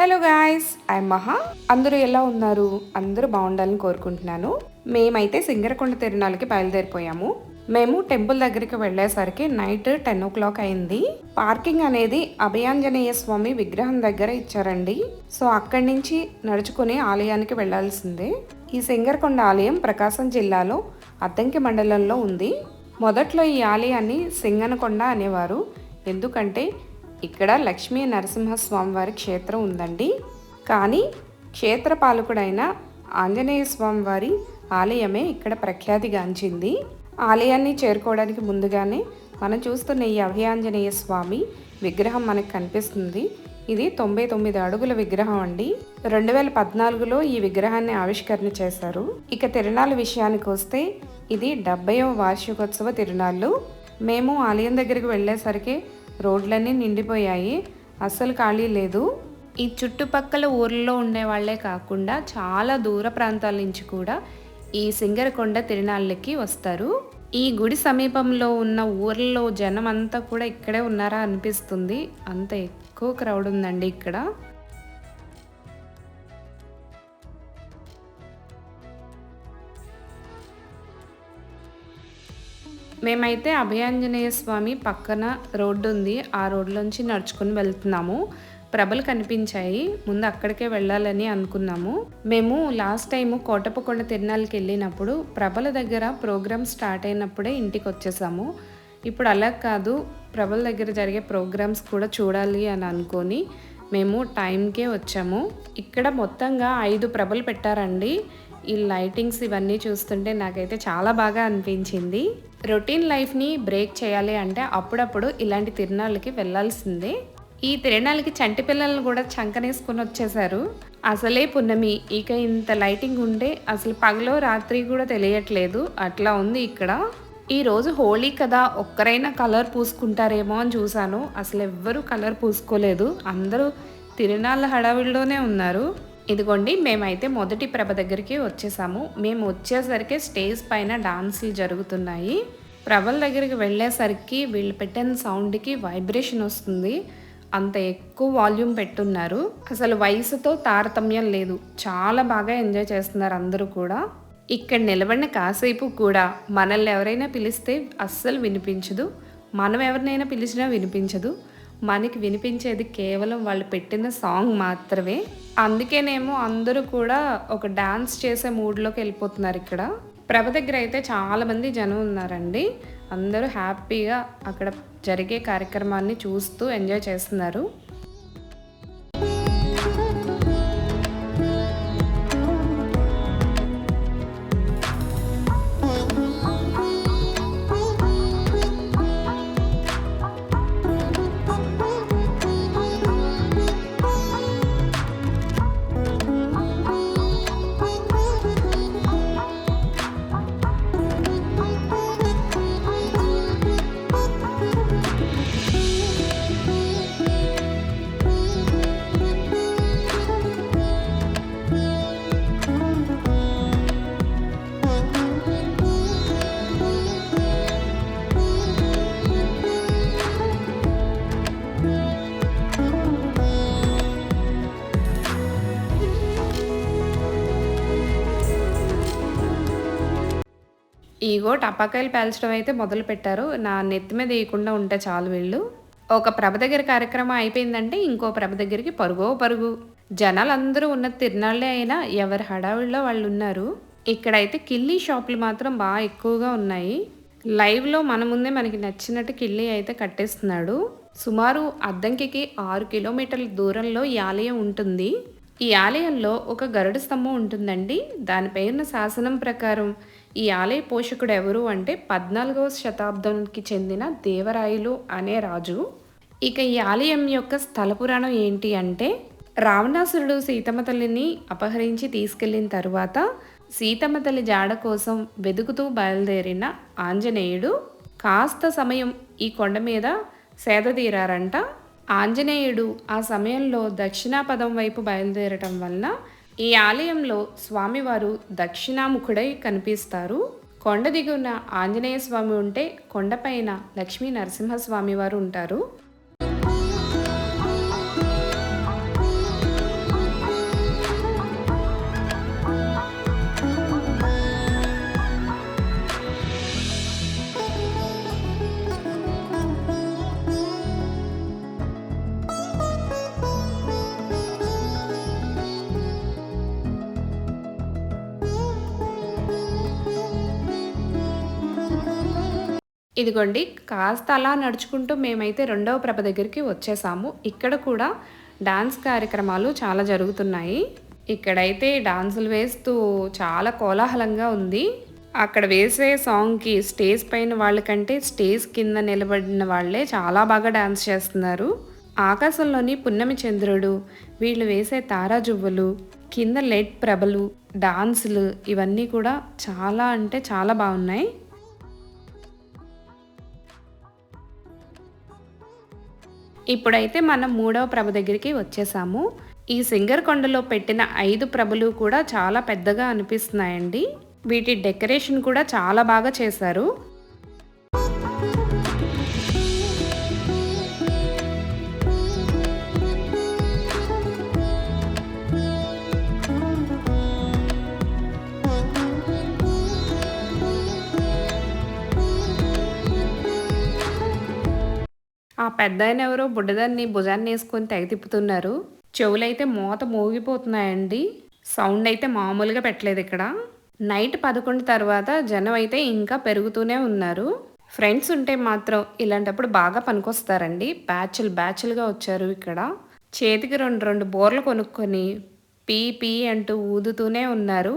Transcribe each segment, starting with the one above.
Hello guys I మహా అందరూ ఎలా ఉన్నారు? అందరూ బాగుండాలని కోరుకుంటున్నాను. మేమైతే సింగరకొండ తిరునాళ్ళకి బయలుదేరిపోయాము. మేము టెంపుల్ దగ్గరికి వెళ్ళేసరికి నైట్ టెన్ ఓ క్లాక్ అయింది. పార్కింగ్ అనేది అభయాంజనేయ స్వామి విగ్రహం దగ్గర ఇచ్చారండి. సో అక్కడి నుంచి నడుచుకుని ఆలయానికి వెళ్ళాల్సిందే. ఈ సింగరకొండ ఆలయం ప్రకాశం జిల్లాలో అద్దంకి మండలంలో ఉంది. మొదట్లో ఈ ఆలయాన్ని సింగనకొండ అనేవారు. ఎందుకంటే ఇక్కడ లక్ష్మీ నరసింహస్వామి వారి క్షేత్రం ఉందండి. కానీ క్షేత్ర పాలకుడైన ఆంజనేయ స్వామి వారి ఆలయమే ఇక్కడ ప్రఖ్యాతిగాంచింది. ఆలయాన్ని చేరుకోవడానికి ముందుగానే మనం చూస్తున్న ఈ అభయాంజనేయ స్వామి విగ్రహం మనకు కనిపిస్తుంది. ఇది తొంభై తొమ్మిది అడుగుల విగ్రహం అండి. రెండు వేల పద్నాలుగులో ఈ విగ్రహాన్ని ఆవిష్కరణ చేశారు. ఇక తిరునాళ్ళ విషయానికి వస్తే ఇది డెబ్బైవ వార్షికోత్సవ తిరునాళ్ళు. మేము ఆలయం దగ్గరికి వెళ్ళేసరికి రోడ్లన్నీ నిండిపోయాయి. అస్సలు ఖాళీ లేదు. ఈ చుట్టుపక్కల ఊర్లలో ఉండే వాళ్ళే కాకుండా చాలా దూర ప్రాంతాల నుంచి కూడా ఈ సింగరకొండ తిరునాళ్ళకి వస్తారు. ఈ గుడి సమీపంలో ఉన్న ఊర్లలో జనం అంతా కూడా ఇక్కడే ఉన్నారా అనిపిస్తుంది. అంత ఎక్కువ క్రౌడ్ ఉందండి ఇక్కడ. మేమైతే అభయాంజనేయ స్వామి పక్కన రోడ్డు ఉంది ఆ రోడ్లోంచి నడుచుకుని వెళ్తున్నాము. ప్రభలు కనిపించాయి. ముందు అక్కడికే వెళ్ళాలని అనుకున్నాము. మేము లాస్ట్ టైము కోటపకొండ తిరునాళ్ళకి వెళ్ళినప్పుడు ప్రభల దగ్గర ప్రోగ్రామ్ స్టార్ట్ అయినప్పుడే ఇంటికి వచ్చేసాము ఇప్పుడు అలా కాదు. ప్రభల దగ్గర జరిగే ప్రోగ్రామ్స్ కూడా చూడాలి అని అనుకొని మేము టైంకే వచ్చాము. ఇక్కడ మొత్తంగా ఐదు ప్రభలు పెట్టారండి. ఈ లైటింగ్స్ ఇవన్నీ చూస్తుంటే నాకైతే చాలా బాగా అనిపించింది. రొటీన్ లైఫ్ని బ్రేక్ చేయాలి అంటే అప్పుడప్పుడు ఇలాంటి తిరునాళ్ళకి వెళ్ళాల్సిందే. ఈ తిరణాలకి చంటి పిల్లలను కూడా చంకనేసుకుని వచ్చేసారు అసలే పున్నమి ఇక ఇంత లైటింగ్ ఉంటే అసలు పగలో రాత్రి కూడా తెలియట్లేదు. అట్లా ఉంది ఇక్కడ. ఈ రోజు హోలీ కదా ఒక్కరైనా కలర్ పూసుకుంటారేమో అని చూశాను. అసలు ఎవ్వరూ కలర్ పూసుకోలేదు. అందరూ తిరునాళ్ళ హడావిడిలోనే ఉన్నారు. ఇదిగోండి మేమైతే మొదటి ప్రభ దగ్గరికి వచ్చేసాము. మేము వచ్చేసరికి స్టేజ్ పైన డాన్సులు జరుగుతున్నాయి. ప్రభల దగ్గరికి వెళ్ళేసరికి వీళ్ళు పెట్టిన సౌండ్కి వైబ్రేషన్ వస్తుంది. అంత ఎక్కువ వాల్యూమ్ పెట్టున్నారు. అసలు వయసుతో తారతమ్యం లేదు. చాలా బాగా ఎంజాయ్ చేస్తున్నారు అందరూ కూడా. ఇక్కడ నిలబడిన కాసేపు కూడా మనల్ని ఎవరైనా పిలిస్తే అస్సలు వినిపించదు. మనం ఎవరినైనా పిలిచినా వినిపించదు. మనకి వినిపించేది కేవలం వాళ్ళు పెట్టిన సాంగ్ మాత్రమే. అందుకేనేమో అందరూ కూడా ఒక డాన్స్ చేసే మూడ్లోకి వెళ్ళిపోతున్నారు ఇక్కడ. ప్రభ దగ్గర అయితే చాలామంది జనం ఉన్నారండి. అందరూ హ్యాపీగా అక్కడ జరిగే కార్యక్రమాన్ని చూస్తూ ఎంజాయ్ చేస్తున్నారు. ఈగో టపాకాయలు పేల్చడం అయితే మొదలు పెట్టారు. నా నెత్తి మీద వేయకుండా ఉంటే చాలు వీళ్ళు. ఒక ప్రభ దగ్గర కార్యక్రమం అయిపోయిందంటే ఇంకో ప్రభ దగ్గరికి పరుగో పరుగు. జనాలు అందరూ ఉన్న తిరునాళ్ళే అయినా ఎవరి హడావిడిలో వాళ్ళు ఉన్నారు. ఇక్కడైతే కిల్లీ షాపులు మాత్రం బాగా ఎక్కువగా ఉన్నాయి. లైవ్లో మన ముందే మనకి నచ్చినట్టు కిల్లీ అయితే కట్టేస్తున్నాడు. సుమారు అద్దంకికి ఆరు కిలోమీటర్ల దూరంలో ఈ ఆలయం ఉంటుంది. ఈ ఆలయంలో ఒక గరుడ స్తంభం ఉంటుందండి. దానిపై ఉన్న శాసనం ప్రకారం ఈ ఆలయ పోషకుడు ఎవరు అంటే పద్నాలుగవ శతాబ్దానికి చెందిన దేవరాయలు అనే రాజు. ఇక ఈ ఆలయం యొక్క స్థల పురాణం ఏంటి అంటే రావణాసురుడు సీతమ్మ తల్లిని అపహరించి తీసుకెళ్ళిన తరువాత సీతమ్మ తల్లి జాడ కోసం వెతుకుతూ బయలుదేరిన ఆంజనేయుడు కాస్త సమయం ఈ కొండ మీద సేదతీరారంట. ఆంజనేయుడు ఆ సమయంలో దక్షిణాపదం వైపు బయలుదేరటం వలన ఈ ఆలయంలో స్వామివారు దక్షిణాముఖుడై కనిపిస్తారు. కొండ దిగున ఆంజనేయ స్వామి ఉంటే కొండపైన లక్ష్మీ నరసింహస్వామి వారు ఉంటారు. ఇదిగోండి కాస్త అలా నడుచుకుంటూ మేమైతే రెండవ ప్రభ దగ్గరికి వచ్చేసాము. ఇక్కడ కూడా డాన్స్ కార్యక్రమాలు చాలా జరుగుతున్నాయి. ఇక్కడైతే డాన్సులు వేస్తూ చాలా కోలాహలంగా ఉంది. అక్కడ వేసే సాంగ్కి స్టేజ్ పైన వాళ్ళకంటే స్టేజ్ కింద నిలబడిన వాళ్ళే చాలా బాగా డాన్స్ చేస్తున్నారు. ఆకాశంలోని పున్నమి చంద్రుడు వీళ్ళు వేసే తారాజువ్వలు కింద లెడ్ ప్రభలు డాన్సులు ఇవన్నీ కూడా చాలా అంటే చాలా బాగున్నాయి. ఇప్పుడైతే మనం మూడవ ప్రభ దగ్గరికి వచ్చేసాము. ఈ సింగర్ కొండలో పెట్టిన ఐదు ప్రభలు కూడా చాలా పెద్దగా అనిపిస్తున్నాయండి. వీటి డెకరేషన్ కూడా చాలా బాగా చేశారు. పెద్ద పెద్దాయన ఎవరో బుడ్డదాన్ని భుజాన్ని వేసుకొని తెగ తిప్పుతున్నారు. చెవులైతే మూత మోగిపోతున్నాయండి. సౌండ్ అయితే మామూలుగా పెట్టలేదు ఇక్కడ. నైట్ పదకొండు తర్వాత జనం అయితే ఇంకా పెరుగుతూనే ఉన్నారు. ఫ్రెండ్స్ ఉంటే మాత్రం ఇలాంటప్పుడు బాగా పనికొస్తారండి. బ్యాచ్లు బ్యాచ్లుగా వచ్చారు ఇక్కడ. చేతికి రెండు రెండు బోర్లు కొనుక్కొని పీ పీ అంటూ ఊదుతూనే ఉన్నారు.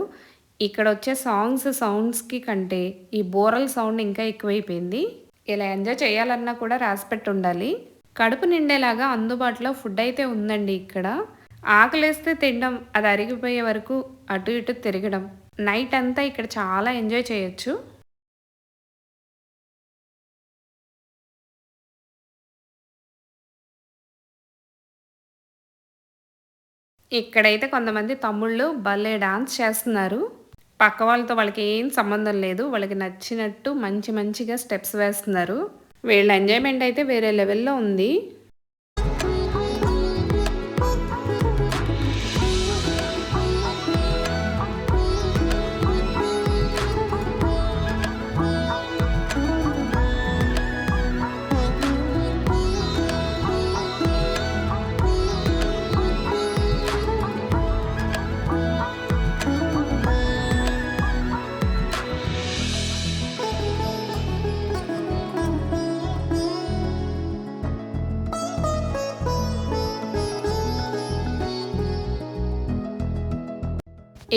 ఇక్కడ వచ్చే సాంగ్స్ సౌండ్స్కి కంటే ఈ బోరల్ సౌండ్ ఇంకా ఎక్కువైపోయింది. ఇలా ఎంజాయ్ చేయాలన్నా కూడా రాసిపెట్టి ఉండాలి కడుపు నిండేలాగా అందుబాటులో ఫుడ్ అయితే ఉందండి ఇక్కడ. ఆకలేస్తే తినడం అది అరిగిపోయే వరకు అటు ఇటు తిరగడం. నైట్ అంతా ఇక్కడ చాలా ఎంజాయ్ చేయొచ్చు. ఇక్కడైతే కొంతమంది తమ్ముళ్ళు భలే డాన్స్ చేస్తున్నారు. పక్క వాళ్ళతో వాళ్ళకి ఏం సంబంధం లేదు. వాళ్ళకి నచ్చినట్టు మంచి మంచిగా స్టెప్స్ వేస్తున్నారు. వీళ్ళ ఎంజాయ్మెంట్ అయితే వేరే లెవెల్లో ఉంది.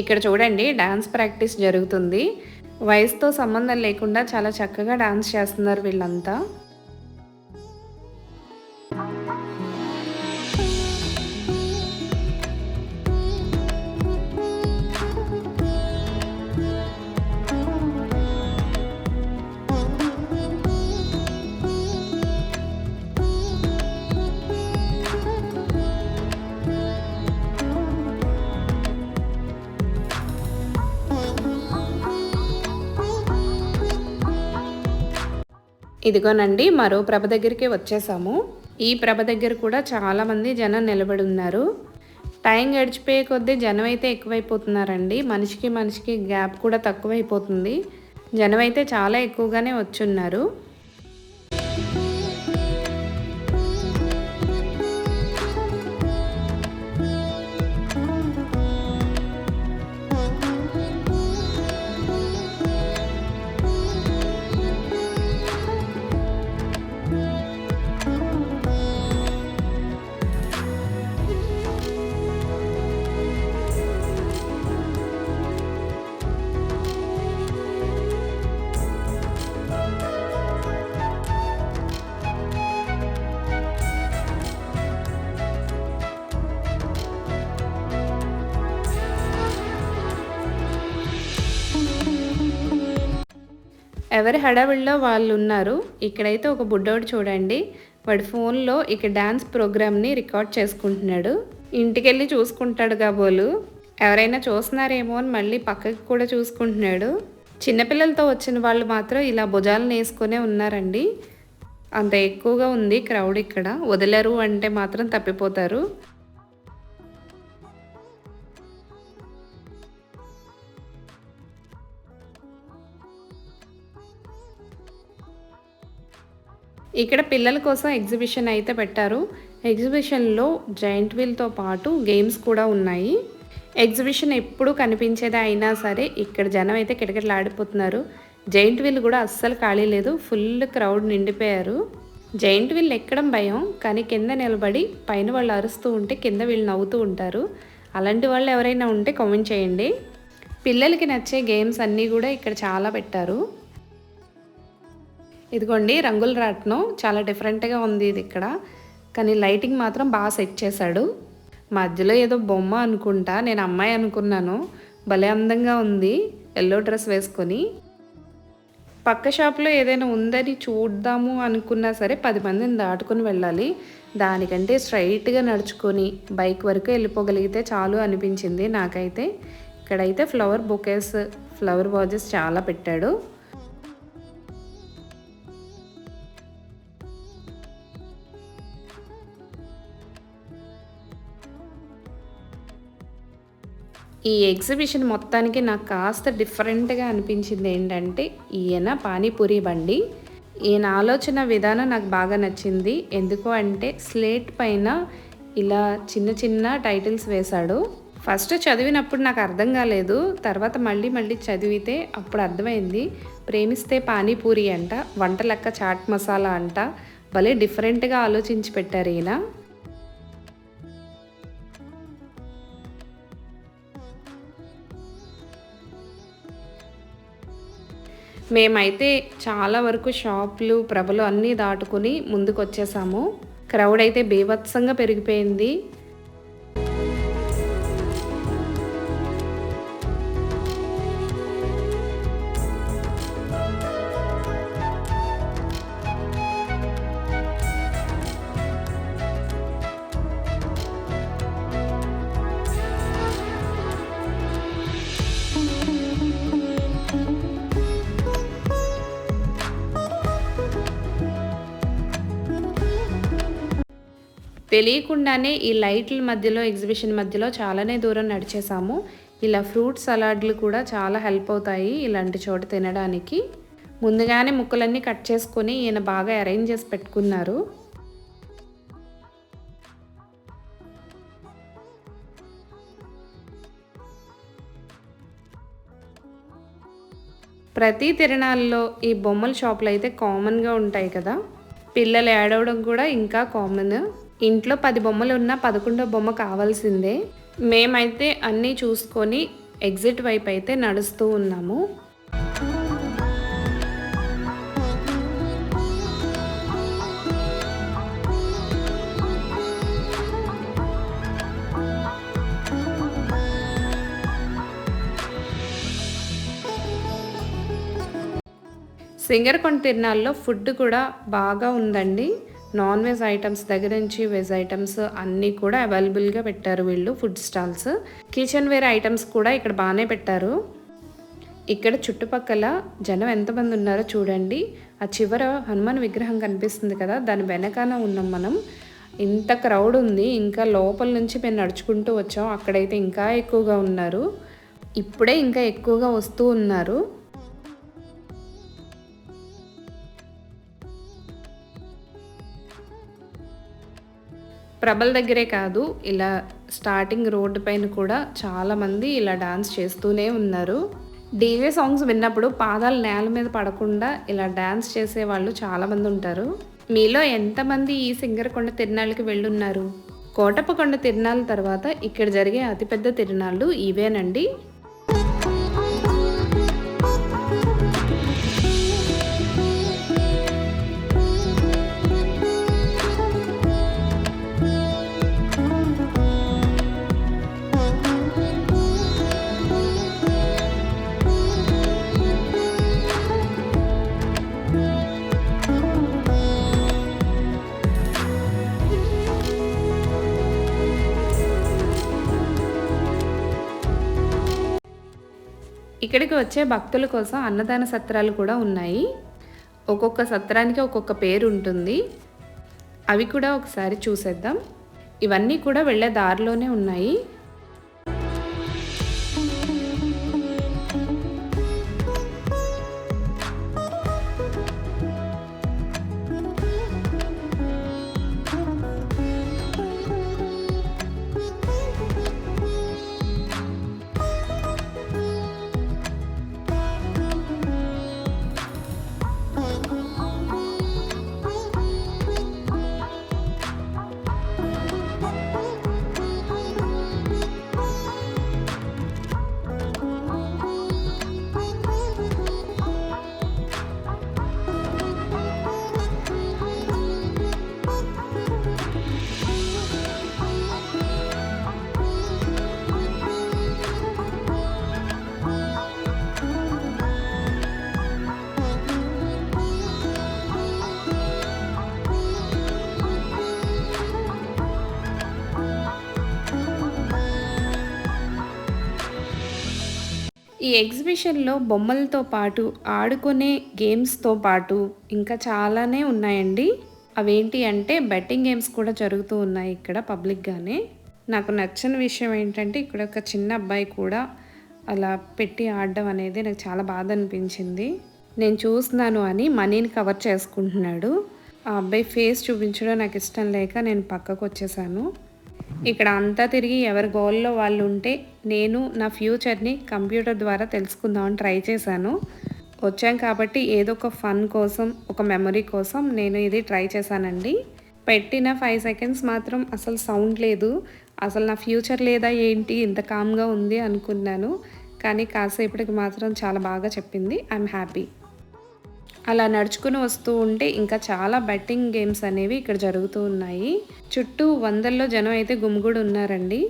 ఇక్కడ చూడండి డాన్స్ ప్రాక్టీస్ జరుగుతుంది. వయసుతో సంబంధం లేకుండా చాలా చక్కగా డాన్స్ చేస్తున్నారు వీళ్ళంతా. ఇదిగోనండి మరో ప్రభ దగ్గరికి వచ్చేసాము. ఈ ప్రభ దగ్గర కూడా చాలామంది జనం నిలబడి ఉన్నారు టైం గడిచిపోయే కొద్దీ జనం అయితే ఎక్కువైపోతున్నారండి. మనిషికి మనిషికి గ్యాప్ కూడా తక్కువైపోతుంది. జనం అయితే చాలా ఎక్కువగానే వచ్చున్నారు. ఎవరి హడావిడిలో వాళ్ళు ఉన్నారు ఇక్కడైతే ఒక బుడ్డోడు చూడండి. వాడి ఫోన్లో ఇక డ్యాన్స్ ప్రోగ్రామ్ని రికార్డ్ చేసుకుంటున్నాడు. ఇంటికెళ్ళి చూసుకుంటాడు కాబోలు. ఎవరైనా చూస్తున్నారేమో అని మళ్ళీ పక్కకి కూడా చూసుకుంటున్నాడు. చిన్నపిల్లలతో వచ్చిన వాళ్ళు మాత్రం ఇలా భుజాలను వేసుకునే ఉన్నారండి. అంత ఎక్కువగా ఉంది క్రౌడ్ ఇక్కడ. వదిలేరు అంటే మాత్రం తప్పిపోతారు. ఇక్కడ పిల్లల కోసం ఎగ్జిబిషన్ అయితే పెట్టారు. ఎగ్జిబిషన్లో జాయింట్ వీల్తో పాటు గేమ్స్ కూడా ఉన్నాయి. ఎగ్జిబిషన్ ఎప్పుడు కనిపించేది అయినా సరే ఇక్కడ జనం అయితే కిటకిటలాడిపోతున్నారు. జైంట్ వీల్ కూడా అస్సలు ఖాళీ లేదు. ఫుల్ క్రౌడ్ నిండిపోయారు. జైంట్ వీల్ ఎక్కడం భయం కానీ కింద నిలబడి పైన వాళ్ళు అరుస్తూ ఉంటే కింద వీళ్ళు నవ్వుతూ ఉంటారు. అలాంటి వాళ్ళు ఎవరైనా ఉంటే కామెంట్ చేయండి. పిల్లలకి నచ్చే గేమ్స్ అన్నీ కూడా ఇక్కడ చాలా పెట్టారు. ఇదిగోండి రంగుల రాట్నం చాలా డిఫరెంట్గా ఉంది ఇది ఇక్కడ. కానీ లైటింగ్ మాత్రం బాగా సెట్ చేశాడు. మధ్యలో ఏదో బొమ్మ అనుకుంటా నేను అమ్మాయి అనుకున్నాను. భలే అందంగా ఉంది ఎల్లో డ్రెస్ వేసుకొని. పక్క షాప్లో ఏదైనా ఉందని చూద్దాము అనుకున్నా సరే పది మందిని దాటుకొని వెళ్ళాలి. దానికంటే స్ట్రైట్గా నడుచుకొని బైక్ వరకు వెళ్ళిపోగలిగితే చాలు అనిపించింది నాకైతే. ఇక్కడైతే ఫ్లవర్ బొకేస్ ఫ్లవర్ వాజెస్ చాలా పెట్టాడు. ఈ ఎగ్జిబిషన్ మొత్తానికి నాకు కాస్త డిఫరెంట్గా అనిపించింది ఏంటంటే ఈయన పానీపూరి బండి. ఈయన ఆలోచన విధానం నాకు బాగా నచ్చింది. ఎందుకు అంటే స్లేట్ పైన ఇలా చిన్న చిన్న టైటిల్స్ వేశాడు. ఫస్ట్ చదివినప్పుడు నాకు అర్థం కాలేదు. తర్వాత మళ్ళీ మళ్ళీ చదివితే అప్పుడు అర్థమైంది. ప్రేమిస్తే పానీపూరి అంట వంట లెక్క చాట్ మసాలా అంట. భలే డిఫరెంట్గా ఆలోచించి పెట్టారు ఈయన. మేమైతే చాలా వరకు షాపులు ప్రభలు అన్నీ దాటుకుని ముందుకు వచ్చేసాము క్రౌడ్ అయితే బీభత్సంగా పెరిగిపోయింది. తెలియకుండానే ఈ లైట్ల మధ్యలో ఎగ్జిబిషన్ మధ్యలో చాలానే దూరం నడిచేసాము ఇలా ఫ్రూట్ సలాడ్లు కూడా చాలా హెల్ప్ అవుతాయి ఇలాంటి చోట తినడానికి. ముందుగానే ముక్కలన్నీ కట్ చేసుకొని ఈయన బాగా అరేంజ్ చేసి పెట్టుకున్నారు. ప్రతి తిరణాల్లో ఈ బొమ్మల షాపులు అయితే కామన్గా ఉంటాయి కదా. పిల్లలు ఏడవడం కూడా ఇంకా కామన్. ఇంట్లో పది బొమ్మలు ఉన్నా పదకొండో బొమ్మ కావాల్సిందే. మేమైతే అన్నీ చూసుకొని ఎగ్జిట్ వైపు అయితే నడుస్తూ ఉన్నాము. సింగరకొండ తిరునాళ్ళలో ఫుడ్ కూడా బాగా ఉందండి. నాన్ వెజ్ ఐటమ్స్ దగ్గర నుంచి వెజ్ ఐటమ్స్ అన్నీ కూడా అవైలబుల్గా పెట్టారు వీళ్ళు food stalls. Kitchen ware items కూడా ఇక్కడ బాగానే పెట్టారు. ఇక్కడ చుట్టుపక్కల జనం ఎంతమంది ఉన్నారో చూడండి. ఆ చివర హనుమాన్ విగ్రహం కనిపిస్తుంది కదా దాని వెనకాల ఉన్నాం మనం. ఇంత క్రౌడ్ ఉంది ఇంకా లోపల నుంచి మేము నడుచుకుంటూ వచ్చాం. అక్కడైతే ఇంకా ఎక్కువగా ఉన్నారు. ఇప్పుడే ఇంకా ఎక్కువగా వస్తూ ఉన్నారు. ప్రభల దగ్గరే కాదు ఇలా స్టార్టింగ్ రోడ్డు పైన కూడా చాలామంది ఇలా డాన్స్ చేస్తూనే ఉన్నారు. డీజే సాంగ్స్ విన్నప్పుడు పాదాలు నేల మీద పడకుండా ఇలా డాన్స్ చేసే వాళ్ళు చాలామంది ఉంటారు. మీలో ఎంతమంది ఈ సింగరకొండ తిరునాళ్ళకి వెళ్ళున్నారు? కోటప్పకొండ తిరునాళ్ళ తర్వాత ఇక్కడ జరిగే అతిపెద్ద తిరునాళ్ళు ఇవేనండి. ఇక్కడికి వచ్చే భక్తుల కోసం అన్నదాన సత్రాలు కూడా ఉన్నాయి. ఒక్కొక్క సత్రానికి ఒక్కొక్క పేరు ఉంటుంది. అవి కూడా ఒకసారి చూసేద్దాం. ఇవన్నీ కూడా వెళ్ళే దారిలోనే ఉన్నాయి. ఈ ఎగ్జిబిషన్లో బొమ్మలతో పాటు ఆడుకునే గేమ్స్తో పాటు ఇంకా చాలానే ఉన్నాయండి. అవేంటి అంటే బెట్టింగ్ గేమ్స్ కూడా జరుగుతూ ఉన్నాయి ఇక్కడ పబ్లిక్గానే. నాకు నచ్చిన విషయం ఏంటంటే ఇక్కడ ఒక చిన్న అబ్బాయి కూడా అలా పెట్టి ఆడడం అనేది నాకు చాలా బాధ అనిపించింది. నేను చూస్తున్నాను అని మనీని కవర్ చేసుకుంటున్నాడు. ఆ అబ్బాయి ఫేస్ చూపించడం నాకు ఇష్టం లేక నేను పక్కకు వచ్చేసాను. ఇక్కడ అంతా తిరిగి ఎవరి గోల్లో వాళ్ళు ఉంటే నేను నా ఫ్యూచర్ని కంప్యూటర్ ద్వారా తెలుసుకుందామని ట్రై చేశాను. వచ్చాం కాబట్టి ఏదో ఒక ఫన్ కోసం ఒక మెమరీ కోసం నేను ఇది ట్రై చేశానండి. పెట్టిన ఫైవ్ సెకండ్స్ మాత్రం అసలు సౌండ్ లేదు. అసలు నా ఫ్యూచర్ లేదా ఏంటి? ఇంత కామ్గా ఉంది అనుకున్నాను. కానీ కాసేపటికి మాత్రం చాలా బాగా చెప్పింది. I'm happy. అలా నడుచుకుని వస్తూ ఉంటే ఇంకా చాలా బెట్టింగ్ గేమ్స్ అనేవి ఇక్కడ జరుగుతూ ఉన్నాయి. చుట్టూ వందల్లో జనం అయితే గుమ్గుడు ఉన్నారండి.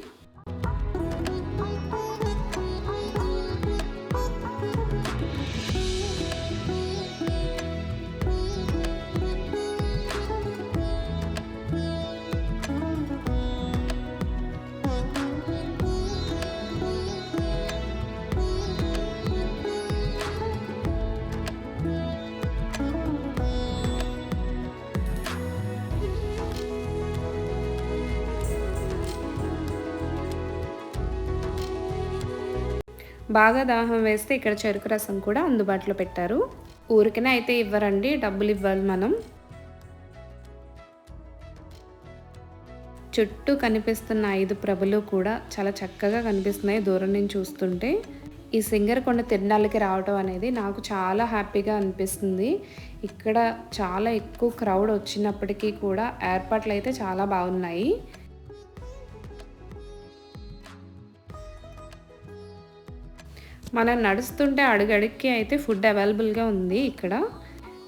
బాగా దాహం వేస్తే ఇక్కడ చెరుకు రసం కూడా అందుబాటులో పెట్టారు. ఊరికనే అయితే ఇవ్వరండి డబ్బులు ఇవ్వాలి మనం. చుట్టూ కనిపిస్తున్న ఐదు ప్రభలు కూడా చాలా చక్కగా కనిపిస్తున్నాయి దూరం నుంచి చూస్తుంటే. ఈ సింగర్ కొండ తిరునాళ్ళకి రావడం అనేది నాకు చాలా హ్యాపీగా అనిపిస్తుంది. ఇక్కడ చాలా ఎక్కువ క్రౌడ్ వచ్చినప్పటికీ కూడా ఏర్పాట్లు అయితే చాలా బాగున్నాయి. మనం నడుస్తుంటే అడుగడుక్కి అయితే ఫుడ్ అవైలబుల్గా ఉంది ఇక్కడ.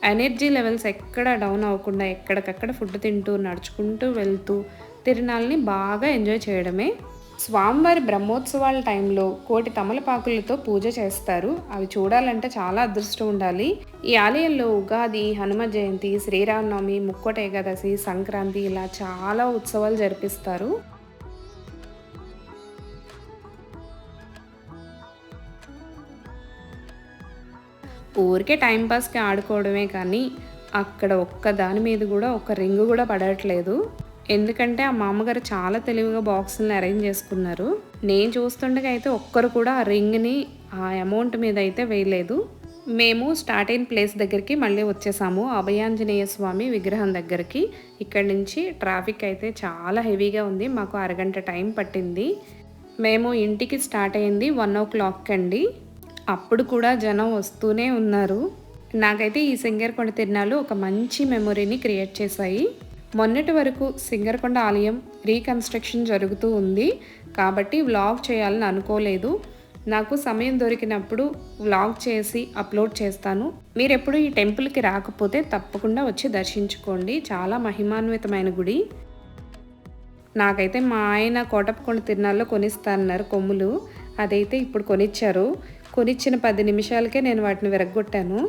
ఎనర్జీ లెవెల్స్ ఎక్కడ డౌన్ అవ్వకుండా ఎక్కడికక్కడ ఫుడ్ తింటూ నడుచుకుంటూ వెళ్తూ తిరునాళ్ళని బాగా ఎంజాయ్ చేయడమే. స్వామివారి బ్రహ్మోత్సవాల టైంలో కోటి తమలపాకులతో పూజ చేస్తారు. అవి చూడాలంటే చాలా అదృష్టం ఉండాలి. ఈ ఆలయంలో ఉగాది హనుమ జయంతి శ్రీరామనవమి ముక్కోట ఏకాదశి సంక్రాంతి ఇలా చాలా ఉత్సవాలు జరిపిస్తారు. ఊరికే టైంపాస్కి ఆడుకోవడమే కానీ అక్కడ ఒక్క దాని మీద కూడా ఒక రింగ్ కూడా పడట్లేదు. ఎందుకంటే ఆ మామగారు చాలా తెలివిగా బాక్సులను అరేంజ్ చేసుకున్నారు. నేను చూస్తుండగా అయితే ఒక్కరు కూడా ఆ రింగ్ని ఆ అమౌంట్ మీద అయితే వేయలేదు. మేము స్టార్ట్ అయిన ప్లేస్ దగ్గరికి మళ్ళీ వచ్చేసాము. అభయాంజనేయ స్వామి విగ్రహం దగ్గరికి. ఇక్కడ నుంచి ట్రాఫిక్ అయితే చాలా హెవీగా ఉంది. మాకు అరగంట టైం పట్టింది. మేము ఇంటికి స్టార్ట్ అయింది వన్ ఓ క్లాక్ అండి. అప్పుడు కూడా జనం వస్తూనే ఉన్నారు. నాకైతే ఈ సింగర్కొండ తిరణాలు ఒక మంచి మెమొరీని క్రియేట్ చేశాయి. మొన్నటి వరకు సింగర్కొండ ఆలయం రీకన్స్ట్రక్షన్ జరుగుతూ ఉంది. కాబట్టి వ్లాగ్ చేయాలని అనుకోలేదు. నాకు సమయం దొరికినప్పుడు వ్లాగ్ చేసి అప్లోడ్ చేస్తాను. మీరు ఎప్పుడు ఈ టెంపుల్కి రాకపోతే తప్పకుండా వచ్చి దర్శించుకోండి. చాలా మహిమాన్వితమైన గుడి. నాకైతే మా ఆయన కోటప్పకొండ కొనిస్తా కొనిస్తానన్నారు కొమ్ములు. అదైతే ఇప్పుడు కొనిచ్చారు. కొనిచ్చిన పది నిమిషాలకే నేను వాటిని విరగొట్టాను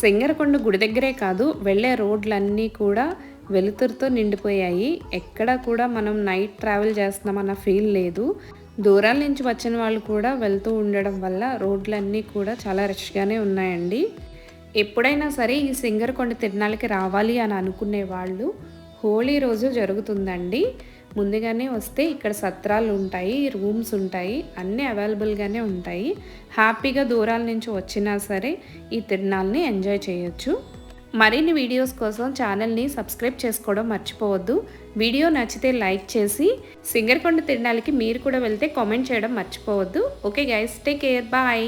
సింగరకొండ గుడి దగ్గరే కాదు వెళ్ళే రోడ్లన్నీ కూడా వెలుతురుతో నిండిపోయాయి. ఎక్కడా కూడా మనం నైట్ ట్రావెల్ చేస్తున్నామన్న ఫీల్ లేదు. దూరాల నుంచి వచ్చిన వాళ్ళు కూడా వెళ్తూ ఉండడం వల్ల రోడ్లన్నీ కూడా చాలా రష్గానే ఉన్నాయండి. ఎప్పుడైనా సరే ఈ సింగరకొండ తిరునాళ్ళకి రావాలి అని అనుకునే వాళ్ళు హోళీ రోజు జరుగుతుందండి. ముందుగానే వస్తే ఇక్కడ సత్రాలు ఉంటాయి రూమ్స్ ఉంటాయి అన్నీ అవైలబుల్గానే ఉంటాయి. హ్యాపీగా దూరాల నుంచి వచ్చినా సరే ఈ తిరునాళ్ళని ఎంజాయ్ చేయొచ్చు. మరిన్ని వీడియోస్ కోసం ఛానల్ని సబ్స్క్రైబ్ చేసుకోవడం మర్చిపోవద్దు. వీడియో నచ్చితే లైక్ చేసి సింగర్కొండ తిరణాలకి మీరు కూడా వెళ్తే కామెంట్ చేయడం మర్చిపోవద్దు. Okay guys take care bye